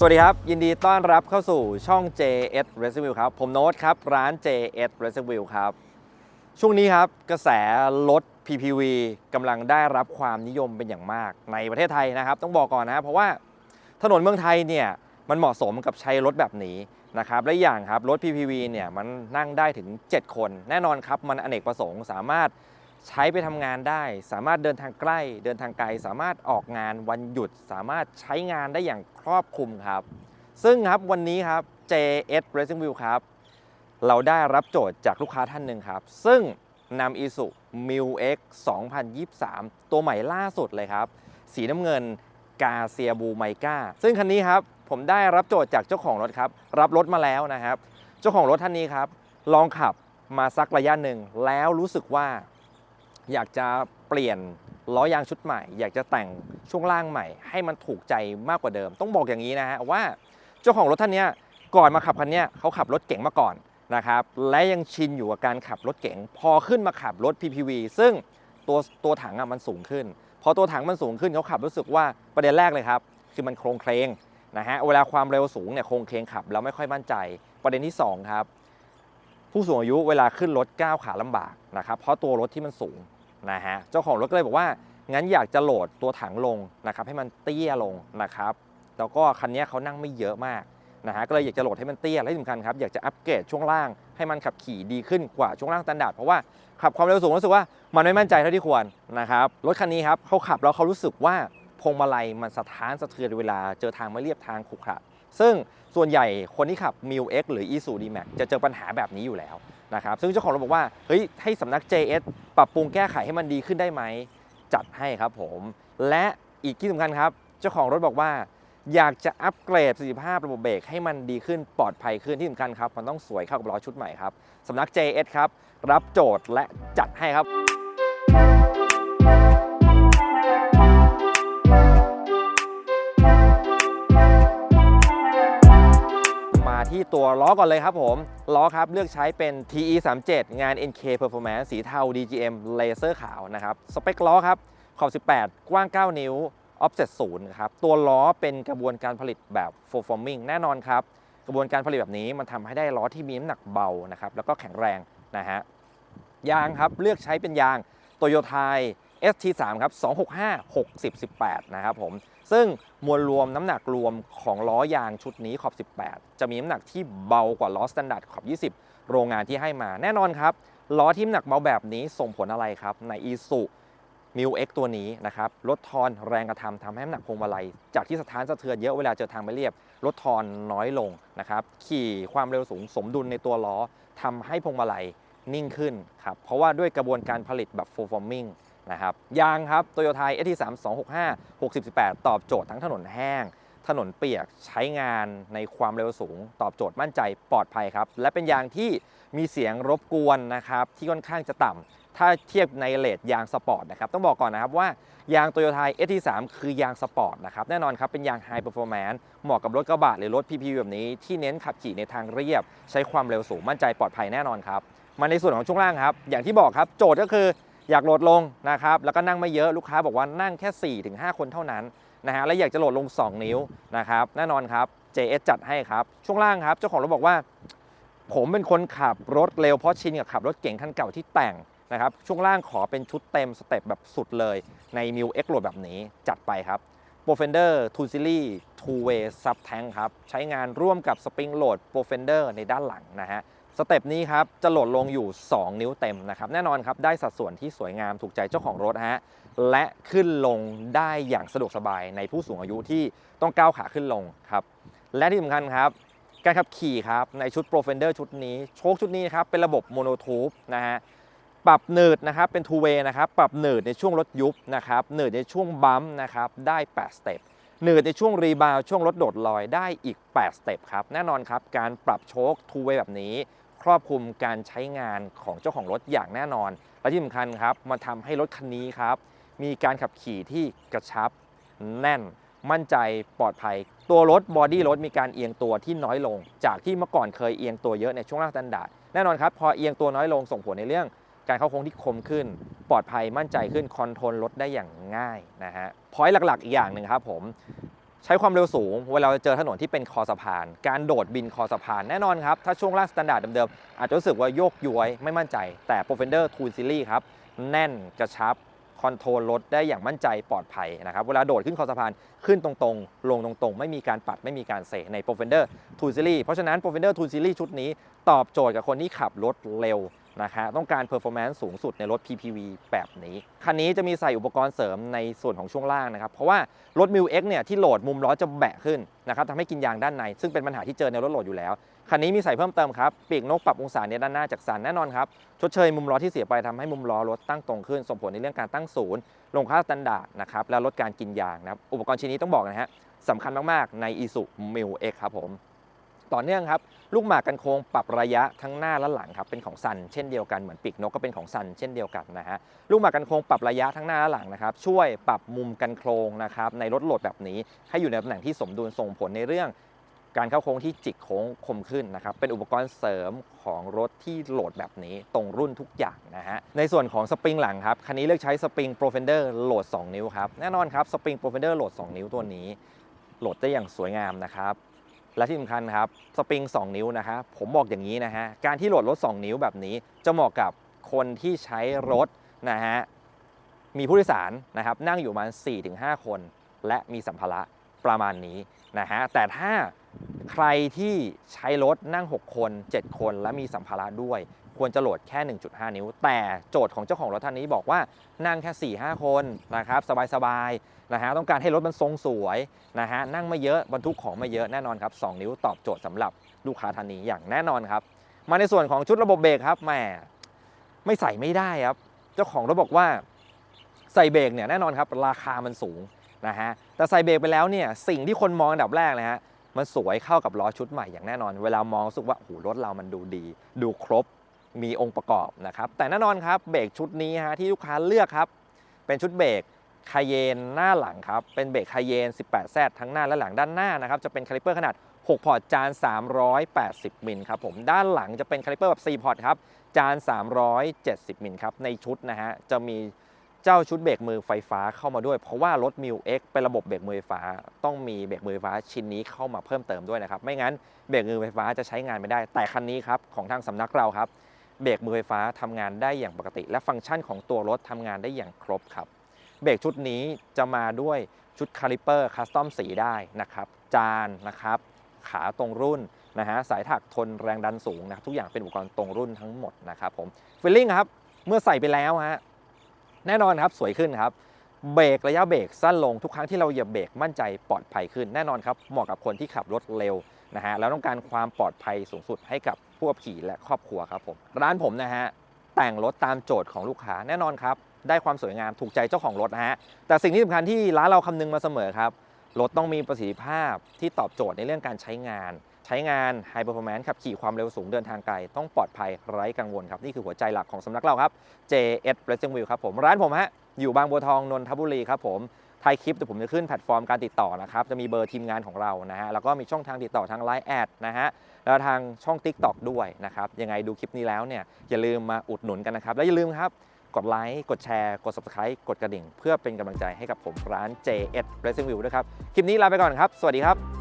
สวัสดีครับ ยินดีต้อนรับเข้าสู่ช่อง JS Review ครับ ผมโน้ตครับ ร้าน JS Review ครับ ช่วงนี้ครับ กระแสรถ PPV กำลังได้รับความนิยมเป็นอย่างมากในประเทศไทยนะครับ ต้องบอกก่อนนะเพราะว่าถนนเมืองไทยเนี่ย มันเหมาะสมกับใช้รถแบบนี้นะครับ และอีกอย่างครับ รถ PPV เนี่ย มันนั่งได้ถึง 7 คน แน่นอนครับ มันอเนกประสงค์สามารถ ใช้ไปทำงานได้ สามารถเดินทางใกล้ เดินทางไกล สามารถออกงานวันหยุด สามารถใช้งานได้อย่างครอบคลุมครับ ซึ่งครับวันนี้ครับ JS Racing View ครับ เราได้รับโจทย์จากลูกค้าท่านหนึ่งครับ ซึ่งนำ Isuzu m i l X 2023 ตัวใหม่ล่าสุดเลยครับ สีน้ำเงินกาเซียบูไมกาซึ่งคันนี้ครับผมได้รับโจทย์จากเจ้าของรถครับ รับรถมาแล้วนะครับ เจ้าของรถท่านนี้ครับ ลองขับมาสักระยะหนึ่งแล้วรู้สึกว่า อยากจะเปลี่ยนล้อยางชุดใหม่ อยากจะแต่งช่วงล่างใหม่ ให้มันถูกใจมากกว่าเดิม ต้องบอกอย่างนี้นะฮะว่าเจ้าของรถท่านเนี้ยก่อนมาขับคันเนี้ยเขาขับรถเก๋งมาก่อนนะครับและยังชินอยู่กับการขับรถเก๋งพอขึ้นมาขับรถ PPV ซึ่งตัวตัวถังอะมันสูงขึ้น พอตัวถังมันสูงขึ้นเขาขับรู้สึกว่าประเด็นแรกเลยครับ คือมันโครงเคลงนะฮะเวลาความเร็วสูงเนี่ยโครงเคลงขับแล้วไม่ค่อยมั่นใจ ประเด็นที่สองครับ ผู้สูงอายุเวลาขึ้นรถก้าวขาลำบากนะครับเพราะตัวรถที่มันสูง นะฮะเจ้าของรถก็เลยบอกว่างั้นอยากจะโหลดตัวถังลงนะครับให้มันเตี้ยลงนะครับแล้วก็คันนี้เขานั่งไม่เยอะมากนะฮะก็เลยอยากจะโหลดให้มันเตี้ยและสำคัญครับอยากจะอัปเกรดช่วงล่างให้มันขับขี่ดีขึ้นกว่าช่วงล่างสแตนดาร์ดเพราะว่าขับความเร็วสูงรู้สึกว่ามันไม่มั่นใจเท่าที่ควรนะครับรถคันนี้ครับเขาขับแล้วเขารู้สึกว่าพวงมาลัยมันสะท้านสะเทือนเวลาเจอทางไม่เรียบทางขรุขระซึ่งส่วนใหญ่คนที่ขับ m i l X หรือ i s u d m a x จะเจอปัญหาแบบนี้อยู่แล้ว นะครับซึ่งเจ้าของรถบอกว่าเฮ้ยให้สำนัก JS ปรับปรุงแก้ไขให้มันดีขึ้นได้ไหมจัดให้ครับผม และอีกที่สำคัญครับ เจ้าของรถบอกว่า อยากจะอัปเกรดประสิทธิภาพระบบเบรกให้มันดีขึ้นปลอดภัยขึ้นที่สำคัญครับ มันต้องสวยเข้ากับล้อชุดใหม่ครับสำนัก JS ครับรับโจทย์และจัดให้ครับ ที่ตัวล้อก่อนเลยครับผม ล้อครับเลือกใช้เป็น TE 3 7งาน NK Performance สีเทา DGM เลเซอร์ขาวนะครับ สเปคล้อครับขอบ 18 กว้าง 9 นิ้ว offset 0ครับ ตัวล้อเป็นกระบวนการผลิตแบบ full forming แน่นอนครับ กระบวนการผลิตแบบนี้มันทำให้ได้ล้อที่มีน้ำหนักเบานะครับ แล้วก็แข็งแรงนะฮะ ยางครับเลือกใช้เป็นยางโตโยไทย ST3 ครับ 265 60 18 นะครับผม ซึ่งมวลรวมน้ำหนักรวมของล้อยางชุดนี้ขอบ 18 จะมีน้ำหนักที่เบากว่าล้อสแตนดาร์ดขอบ 20 โรงงานที่ให้มาแน่นอนครับ ล้อที่น้ำหนักเบาแบบนี้ส่งผลอะไรครับ ใน i s u m i l X ตัวนี้นะครับลดทอนแรงกระทำทำให้น้ำหนักพวงมาลัย จากที่สถานสะเทือนเยอะเวลาเจอทางไม่เรียบ ลดทอนน้อยลงนะครับขี่ความเร็วสูงสมดุลในตัวล้อทำให้พวงมาลัยนิ่งขึ้นครับเพราะว่าด้วยกระบวนการผลิตแบบ full forming นะครับยางครับโตโยต้า ST3 265 60 18ตอบโจทย์ทั้งถนนแห้ง ถนนเปียกใช้งานในความเร็วสูง ตอบโจทย์มั่นใจปลอดภัยครับ และเป็นยางที่มีเสียงรบกวนนะครับที่ค่อนข้างจะต่ำถ้าเทียบในเลทยางสปอร์ตนะครับต้องบอกก่อนนะครับว่ายางโตโยต้า ST3 คือยางสปอร์ตนะครับแน่นอนครับเป็นยาง High Performance เหมาะกับรถกระบะหรือรถ PPV แบบนี้ที่เน้นขับขี่ในทางเรียบ ใช้ความเร็วสูงมั่นใจปลอดภัยแน่นอนครับมาในส่วนของช่วงล่างครับอย่างที่บอกครับโจทย์ก็คือ อยากโหลดลงนะครับแล้วก็นั่งไม่เยอะลูกค้าบอกว่านั่งแค่ 4-5 คนเท่านั้นนะฮะและอยากจะโหลดลง 2 นิ้วนะครับแน่นอนครับ JS จัดให้ครับ ช่วงล่างครับ เจ้าของรถบอกว่า ผมเป็นคนขับรถเร็วเพราะชินกับขับรถเก่งคันเก่าที่แต่งนะครับช่วงล่างขอเป็นชุดเต็มสเต็ปแบบสุดเลยใน m i l X โหลดแบบนี้จัดไปครับ p r o f e n d e r t o s i l y Two Way Sub Tank ครับ ใช้งานร่วมกับ Spring Load p r o f e n d e r ในด้านหลังนะฮะ สเต็ปนี้ครับจะโหลดลงอยู่ 2 นิ้วเต็มนะครับแน่นอนครับได้สัดส่วนที่สวยงามถูกใจเจ้าของรถฮะและขึ้นลงได้อย่างสะดวกสบายในผู้สูงอายุที่ต้องก้าวขาขึ้นลงครับและที่สำคัญครับการขับขี่ครับในชุด Pro Fender ชุดนี้โชคชุดนี้ครับเป็นระบบโมโนทูบนะฮะปรับเนิดนะครับเป็น two way นะครับปรับเนิดในช่วงรถยุบนะครับเนิดในช่วงบัมป์นะครับได้8สเต็ปเนิดในช่วงรีบาวช่วงรถโดดลอยได้อีก8สเต็ปครับแน่นอนครับการปรับโชค two way แบบนี้ รอบคลุมการใช้งานของเจ้าของรถอย่างแน่นอน และที่สำคัญครับมันทำให้รถคันนี้ครับ มีการขับขี่ที่กระชับ แน่น มั่นใจปลอดภัย ตัวรถบอดี้รถมีการเอียงตัวที่น้อยลง จากที่เมื่อก่อนเคยเอียงตัวเยอะในช่วงล่างสแตนดาร์ดแน่นอนครับพอเอียงตัวน้อยลงส่งผลในเรื่อง การเข้าโค้งที่คมขึ้น ปลอดภัยมั่นใจขึ้นคอนโทรลรถได้อย่างง่ายนะฮะพอยต์หลักๆ อีกอย่างหนึ่งครับผม ใช้ความเร็วสูง เวลาเจอถนนที่เป็นคอสะพาน การโดดบินคอสะพานแน่นอนครับ ถ้าช่วงล่างสแตนดาร์ดเดิมๆ อาจจะรู้สึกว่าโยกย้วยไม่มั่นใจ แต่ Profender Tool Series ครับ แน่นกระชับคอนโทรลรถได้อย่างมั่นใจปลอดภัยนะครับ เวลาโดดขึ้นคอสะพานขึ้นตรงๆ ลงตรงๆ ไม่มีการปัดไม่มีการเสใน Profender Tool Series เพราะฉะนั้น Profender Tool Series ชุดนี้ตอบโจทย์กับคนที่ขับรถเร็ว นะฮะต้องการ performance สูงสุดในรถ PPV แบบนี้ คันนี้จะมีใส่อุปกรณ์เสริมในส่วนของช่วงล่างนะครับ เพราะว่ารถ m ิ X เนี่ยที่โหลดมุมล้อจะแบะขึ้นนะครับทำให้กินยางด้านใน ซึ่งเป็นปัญหาที่เจอในรถโหลดอยู่แล้ว คันนี้มีใส่เพิ่มเติมครับ ปีกนกปรับองศาเนี่ยด้านหน้าจากสันแน่นอนครับ ชดเชยมุมล้อที่เสียไปทำให้มุมล้อรถตั้งตรงขึ้น ส่งผลในเรื่องการตั้งศูนย์ ลงค่าสแตนดาร์ดนะครับ แล้วลดการกินยางนะครับ อุปกรณ์ชิ้นนี้ต้องบอกนะฮะสำคัญมากๆใน i s u m i l X ครับผม ต่อเนื่องครับ ลูกหมากกันโค้งปรับระยะทั้งหน้าและหลังครับเป็นของซันเช่นเดียวกันเหมือนปีกนกก็เป็นของซันเช่นเดียวกันนะฮะลูกหมากกันโค้งปรับระยะทั้งหน้าและหลังนะครับช่วยปรับมุมกันโครงนะครับในรถโหลดแบบนี้ให้อยู่ในตำแหน่งที่สมดุลส่งผลในเรื่องการเข้าโค้งที่จิกโค้งคมขึ้นนะครับ เป็นอุปกรณ์เสริมของรถที่โหลดแบบนี้ตรงรุ่นทุกอย่างนะฮะ ในส่วนของสปริงหลังครับ คันนี้เลือกใช้สปริง Profender โหลด 2 นิ้วครับ แน่นอนครับ สปริง Profender โหลด 2 นิ้วตัวนี้ โหลดได้อย่างสวยงามนะครับ และที่สำคัญครับสปริง 2 นิ้วนะฮะผมบอกอย่างนี้นะฮะการที่โหลดรถ 2 นิ้วแบบนี้จะเหมาะกับคนที่ใช้รถนะฮะมีผู้โดยสารนะครับนั่งอยู่ประมาณ 4-5 คน และมีสัมภาระประมาณนี้นะฮะแต่ถ้าใครที่ใช้รถนั่ง 6 คน 7 คนและมีสัมภาระด้วย ควรจะโหลดแค่ 1.5 นิ้ว แต่โจทย์ของเจ้าของรถท่านนี้บอกว่านั่งแค่ 4-5 คนนะครับสบายๆนะฮะต้องการให้รถมันทรงสวยนะฮะนั่งไม่เยอะบรรทุกของไม่เยอะแน่นอนครับ 2 นิ้วตอบโจทย์สำหรับลูกค้าท่านนี้อย่างแน่นอนครับ มาในส่วนของชุดระบบเบรกครับแหมไม่ใส่ไม่ได้ครับ เจ้าของรถบอกว่าใส่เบรกเนี่ยแน่นอนครับราคามันสูงนะฮะแต่ใส่เบรกไปแล้วเนี่ยสิ่งที่คนมองอันดับแรกเลยฮะมันสวยเข้ากับล้อชุดใหม่อย่างแน่นอน เวลามองรู้สึกว่าโอ้โหรถเรามันดูดี ดูครบ มีองค์ประกอบนะครับ แต่แน่นอนครับเบรกชุดนี้ฮะที่ลูกค้าเลือกครับ เป็นชุดเบรกคาเยนหน้าหลังครับ เป็นเบรกคาเยน 18แซดทั้งหน้าและหลังด้านหน้านะครับ จะเป็นคาลิเปอร์ขนาด 6 พอร์ตจาน 380 มิลครับผมด้านหลังจะเป็นคาลิเปอร์แบบ 4 พอร์ตครับ จาน 370 มิลครับ ในชุดนะฮะ จะมีเจ้าชุดเบรกมือไฟฟ้าเข้ามาด้วย เพราะว่ารถ m ิ X เป็นระบบเบรกมือไฟฟ้า ต้องมีเบรกมือไฟฟ้าชิ้นนี้เข้ามาเพิ่มเติมด้วยนะครับ ไม่งั้นเบรกมือไฟฟ้าจะใช้งานไม่ได้ แต่คันนี้ครับของทางสำนักเราครับ เบรกมือไฟฟ้าทำงานได้อย่างปกติ และฟังก์ชันของตัวรถทำงานได้อย่างครบครับเบรกชุดนี้จะมาด้วยชุดคาลิเปอร์คัสตอมสีได้นะครับ จานนะครับ ขาตรงรุ่นนะฮะสายถักทนแรงดันสูงนะครับทุกอย่างเป็นอุปกรณ์ตรงรุ่นทั้งหมดนะครับผมฟิลลิ่งครับเมื่อใส่ไปแล้วฮะแน่นอนครับสวยขึ้นครับเบรกระยะเบรกสั้นลงทุกครั้งที่เราเหยียบเบรกมั่นใจปลอดภัยขึ้นแน่นอนครับเหมาะกับคนที่ขับรถเร็วนะฮะแล้วต้องการความปลอดภัยสูงสุดให้กับ ผู้ขับขี่และครอบครัวครับผมร้านผมนะฮะแต่งรถตามโจทย์ของลูกค้าแน่นอนครับ ได้ความสวยงามถูกใจเจ้าของรถนะฮะแต่สิ่งที่สำคัญที่ร้านเราคำนึงมาเสมอครับรถต้องมีประสิทธิภาพที่ตอบโจทย์ในเรื่องการใช้งาน ใช้งาน High Performance ขับขี่ความเร็วสูงเดินทางไกล ต้องปลอดภัยไร้กังวลครับ นี่คือหัวใจหลักของสำนักเราครับ JS Racing Wheel ครับผม ร้านผมฮะ อยู่บางบัวทองนนทบุรีครับผม ท้ายคลิปเดี๋ยวผมจะขึ้นแพลตฟอร์มการติดต่อนะครับ จะมีเบอร์ทีมงานของเรานะฮะแล้วก็มีช่องทางติดต่อทางไลน์แอดนะฮะแล้วทางช่อง TikTok ด้วยนะครับยังไงดูคลิปนี้แล้วเนี่ยอย่าลืมมาอุดหนุนกันนะครับ และอย่าลืมครับกดไลค์กดแชร์กด Subscribe กดกระดิ่ง เพื่อเป็นกำลังใจให้กับผมร้าน JS Racing View ด้วยครับ คลิปนี้ลาไปก่อนครับ สวัสดีครับ